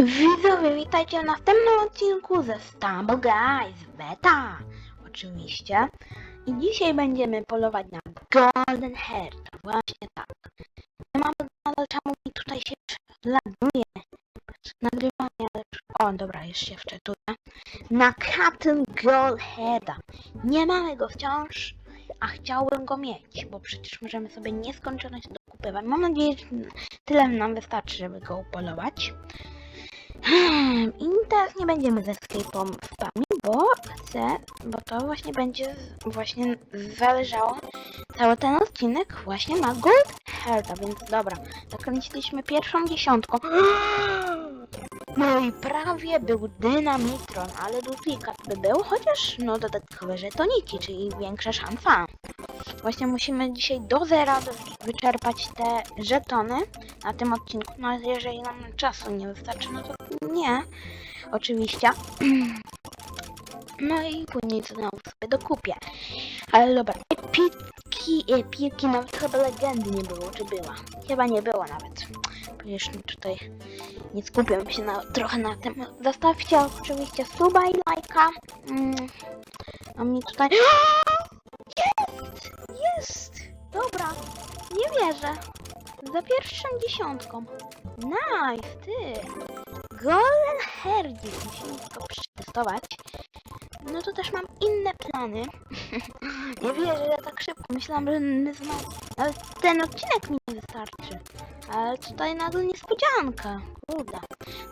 Widzowie, witajcie w następnym odcinku ze Stumble Guys Beta. Oczywiście. I dzisiaj będziemy polować na Golden Hair. Właśnie tak. Nie mamy nadal czemu mi tutaj się laguje. Nagrywanie, ale... O, dobra, już się wczytuję. Na Captain Goldheada. Nie mamy go wciąż, a chciałbym go mieć, bo przecież możemy sobie nieskończoność dokupywać. Mam nadzieję, że tyle nam wystarczy, żeby go upolować. Hmm, I teraz nie będziemy ze spami, bo chcę, bo to właśnie będzie właśnie zależało cały ten odcinek właśnie na Gold Herda, więc dobra, zakręciliśmy pierwszą dziesiątką. No i prawie był Dynamitron, ale duplikat by był, chociaż no dodatkowe żetoniki, czyli większa szansa. Właśnie musimy dzisiaj do zera wy- wyczerpać te żetony na tym odcinku. No jeżeli nam czasu nie wystarczy, no to nie. Oczywiście. No i później znowu sobie dokupię. Ale dobra, epiki, epiki, nawet chyba legendy nie było, czy była? Chyba nie było nawet. Przecież tutaj nie skupiam się na, trochę na tym. Zostawcie oczywiście suba i lajka. Mm. A mi tutaj... wierzę. Za pierwszą dziesiątką. Nice, ty. Golden Herdzik. Musimy to przetestować. No to też mam inne plany. nie wierzę, że tak szybko. Myślałam, że znowu... Nawet ten odcinek mi nie wystarczy. Ale tutaj nagle niespodzianka. Kurde.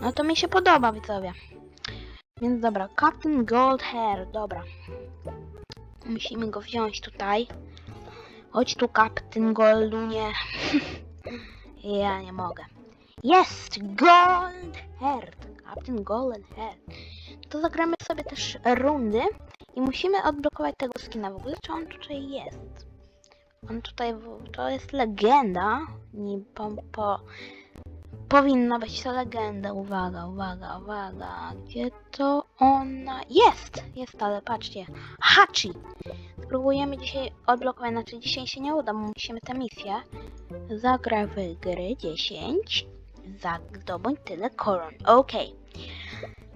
No to mi się podoba, widzowie. Więc dobra, Captain Gold Hair, dobra. Musimy go wziąć tutaj. Chodź tu, Captain Goldunie. ja nie mogę. Jest! Gold Heart! Captain Golden Heart. To zagramy sobie też rundy i musimy odblokować tego skina. W ogóle czy on tutaj jest? On tutaj, to jest legenda. Nie, po, po, powinna być to legenda. Uwaga, uwaga, uwaga. Gdzie to ona? Jest! Jest, ale patrzcie. Hachi! Spróbujemy dzisiaj odblokować, znaczy dzisiaj się nie uda, bo musimy tę misję. Zagraj w gry 10. Zdobądź tyle koron. Okej.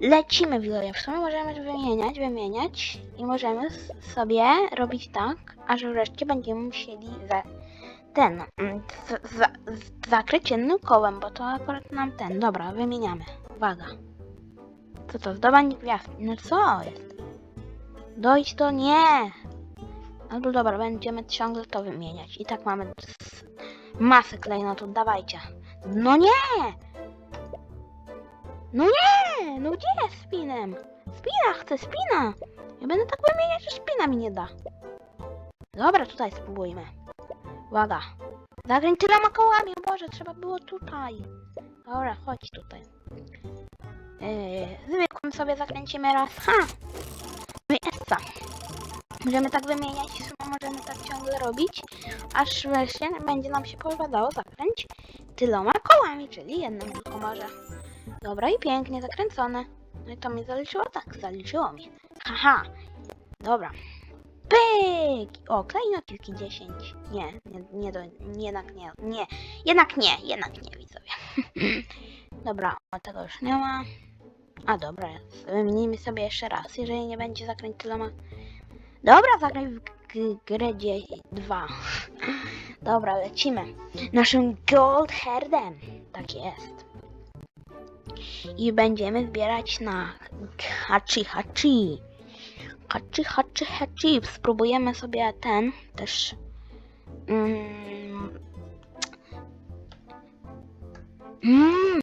Lecimy widzowie. W sumie możemy wymieniać, wymieniać i możemy sobie robić tak, aż wreszcie będziemy musieli za ten mm, z, za, zakryć jednym kołem, bo to akurat nam ten. Dobra, wymieniamy. Uwaga. Co to? Zdobądź gwiazd. No co jest? Dojdź to nie! Albo dobra, będziemy ciągle to wymieniać. I tak mamy masę klejnotów, dawajcie. No nie! No nie! No gdzie jest spinem? Spina, chcę spina! Ja będę tak wymieniać, że spina mi nie da. Dobra, tutaj spróbujmy. Uwaga. Zakręć tyloma kołami, Boże, trzeba było tutaj. Dobra, chodź tutaj. Yy, zwykłym sobie zakręcimy raz. Ha! Możemy tak wymieniać, sumie możemy tak ciągle robić, aż wreszcie będzie nam się pozwalało zakręć tyloma kołami, czyli jednym tylko może. Dobra i pięknie zakręcone. No i to mi zaliczyło? Tak, zaliczyło mi. Haha. Dobra. Pyk! O, klejnotiki 10. Nie, nie, nie, do, nie, jednak nie, nie. Jednak nie, jednak nie, widzowie. dobra, o, tego już nie ma. A dobra, wymienimy sobie jeszcze raz, jeżeli nie będzie zakręć tyloma. Dobra, zagraj w grę 2. Dobra, lecimy. Naszym Gold Herdem. Tak jest. I będziemy zbierać na hachi hachi. Hachi hachi hachi. Spróbujemy sobie ten też. Mm, mm,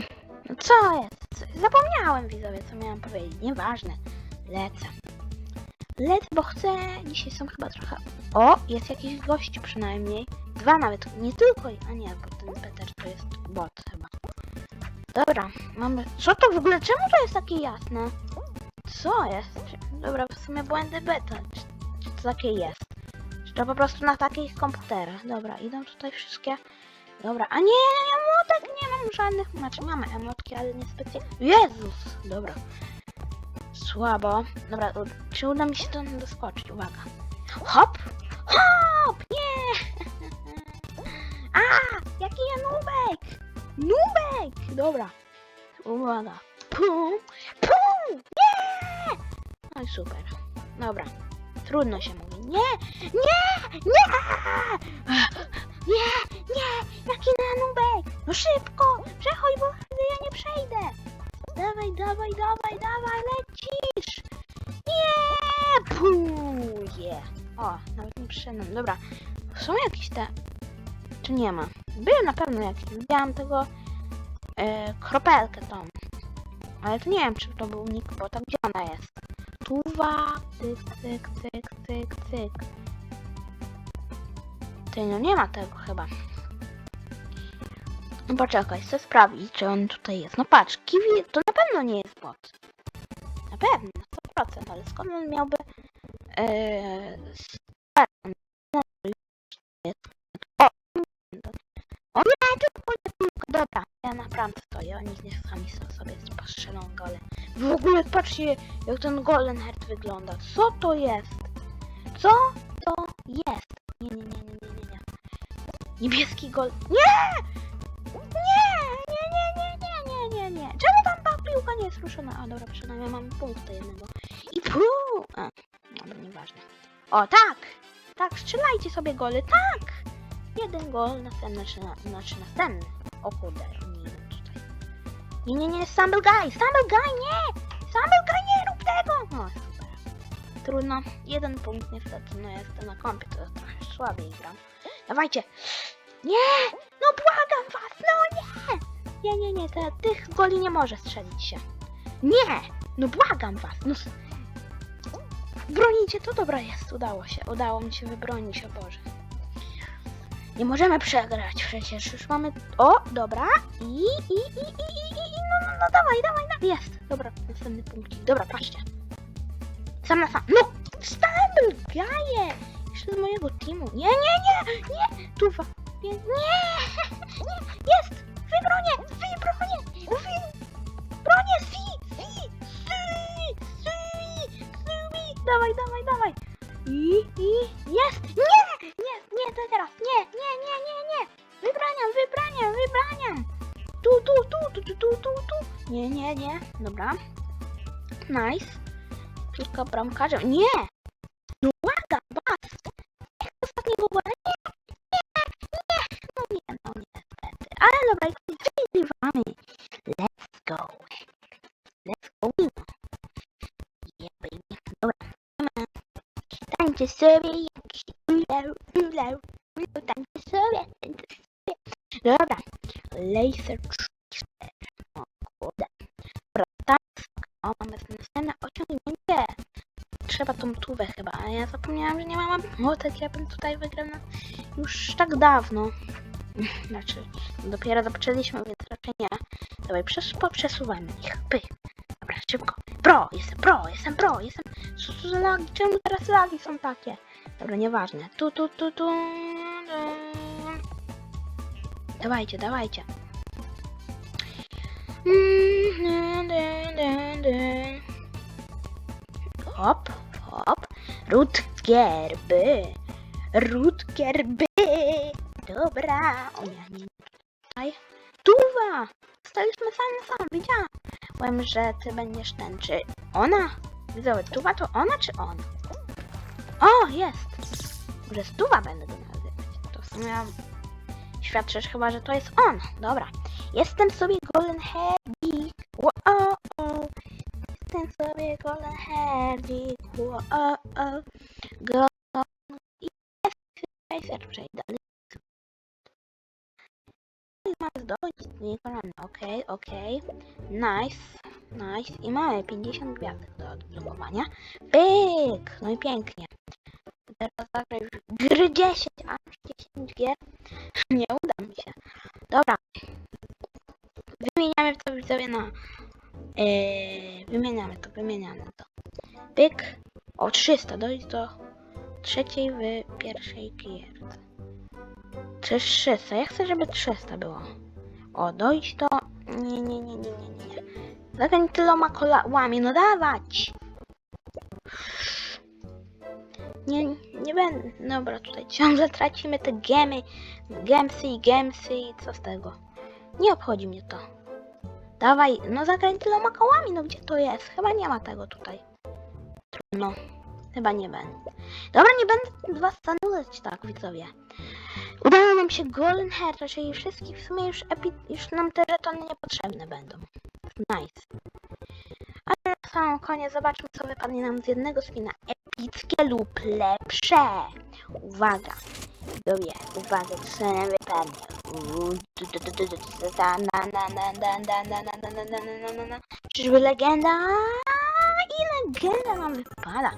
no co jest? Zapomniałem widzowie, co miałam powiedzieć. Nieważne. Lecę. Lecę, bo chcę. Dzisiaj są chyba trochę. O, jest jakiś gość przynajmniej. Dwa nawet, nie tylko. A nie, bo ten Peter to jest bot chyba. Dobra, mamy. Co to w ogóle? Czemu to jest takie jasne? Co jest? Dobra, w sumie błędy beta. Czy, czy to takie jest? Czy to po prostu na takich komputerach? Dobra, idą tutaj wszystkie. Dobra, a nie, emotek nie mam żadnych. Znaczy mamy emotki, ale nie specjalnie. Jezus! Dobra. Słabo. Dobra, czy uda mi się to doskoczyć? Uwaga. Hop! Hop! Nie! A! Jaki ja nubek! Nubek! Dobra. Uwaga. pum, pum, nie! No i super. Dobra. Trudno się mówi. Nie, nie, nie! Nie, nie, jaki nanubek! No szybko, przechodź, bo ja nie przejdę. Dawaj, dawaj, dawaj, dawaj, lecisz! Nie! Puje! O, nawet nie przyszedłem. Dobra, są jakieś te... Czy nie ma? Były na pewno jakieś. Widziałam tego... E, kropelkę tą. Ale to nie wiem, czy to był nick, bo tam gdzie ona jest? Tuwa, cyk, cyk, cyk, cyk, cyk. Ty, no nie ma tego chyba. No poczekaj, chcę sprawdzić, czy on tutaj jest. No patrz, Kiwi to na pewno nie jest bot. Na pewno, 100%, ale skąd on miałby... Yy. O, nie, nie tylko. Dobra, ja naprawdę stoję, oni nie sami so- sobie postrzelą gole. W ogóle patrzcie, jak ten golden heart wygląda. Co to jest? Co to jest? Nie, nie, nie, nie, nie, nie, nie. Niebieski gol... Nie! Nie jest ruszona? A dobra, przynajmniej mam punkt jednego. I pół! A, dobra, nieważne. O, tak! Tak, strzelajcie sobie gole, tak! Jeden gol, następny, czy na, znaczy następny. O kurde, nie tutaj. Nie, nie, nie, Stumble Guy, Stumble Guy, nie! Stumble Guy, nie rób tego! No, super. Trudno, jeden punkt niestety, no jestem na kompie, to trochę słabiej gram. Dawajcie! Nie! No błagam was, no nie! Nie, nie, nie, te, tych goli nie może strzelić się. Nie! No błagam was, no... Bronicie to? Dobra jest, udało się, udało mi się wybronić, o Boże. Nie możemy przegrać przecież, już mamy... O, dobra, i, i, i, i, i, i, i no, no, no, dawaj, dawaj, dawaj, jest. Dobra, następny punkcik, dobra, patrzcie. Sam na sam, no, Stumble, gaje! Jeszcze z mojego teamu, nie, nie, nie, nie, tuwa, nie, nie, dawaj, dawaj, dawaj. I, i, jest, nie, nie, nie, to teraz, nie, nie, nie, nie, nie, wybraniam, wybraniam, wybraniam. Tu, tu, tu, tu, tu, tu, tu. Nie, nie, nie, dobra. Nice. Tylko bramkarzem, nie. Tańczę sobie jakiś ulał, ulał, ulał, tańczę sobie, tańczę sobie. Dobra, laser 4. O kurde. Tak. O, mamy następne osiągnięcie. Trzeba tą tubę chyba, a ja zapomniałam, że nie mam młotek, ja bym tutaj wygrał na... już tak dawno. Znaczy, dopiero zaczęliśmy, więc raczej nie. Dawaj, przes poprzesuwajmy ich. Pyk. Dobra, szybko. Pro, jestem pro, jestem pro, jestem... Czemu teraz lagi są takie? Dobra, nieważne. Tu, tu, tu, tu. Dawajcie, dawajcie. Hop, hop. Rutgerby. Rutgerby. Dobra. O nie. Tutaj. Tuwa. Staliśmy sam na sam. Widziałam, że ty będziesz ten, czy ona? Widzowie, Tuwa to ona, czy on? O, jest. Może Stuwa będę go nazywać. To w sumie świadczysz chyba, że to jest on. Dobra. Jestem sobie Golden Heading. Wo o, o. Jestem sobie Golden Heading. Wo o, o. Golden... Jest. Przejdę dalej. Mamy zdobyć Nikolana. Okej, okej. Nice. Nice. I mamy 50 gwiazdek do odblokowania. Pyk! No i pięknie. Teraz zagraj w gry 10, a już 10 gier. Nie uda mi się. Dobra. Wymieniamy to widzowie na... Yy, wymieniamy to, wymieniamy to. Pyk. O 300, dojść do trzeciej w pierwszej gierce. Czy 300? Ja chcę, żeby 300 było. O, dojść do... Nie, nie, nie, nie, nie, nie. Zagań tyloma kołami, no dawać! Nie, nie będę. Dobra, tutaj ciągle tracimy te gemy. Gemsy i gemsy i co z tego? Nie obchodzi mnie to. Dawaj, no zagraj tyloma kołami, no gdzie to jest? Chyba nie ma tego tutaj. Trudno. Chyba nie będę. Dobra, nie będę was zanudzać tak, widzowie. Udało nam się Golden Hair, czyli wszystkich w sumie już, epi, już nam te żetony niepotrzebne będą. Nice. Ale na samą koniec zobaczmy, co wypadnie nam z jednego skina. Epickie lub lepsze. Uwaga. Widzowie, uwaga, co nam wypadnie. Czyżby legenda? I legenda nam wypada.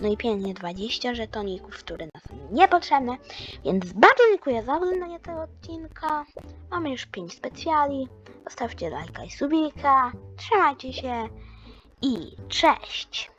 No i pięknie 20 żetoników, które nas są niepotrzebne. Więc bardzo dziękuję za oglądanie tego odcinka. Mamy już 5 specjali. Zostawcie lajka i subika. Trzymajcie się i cześć!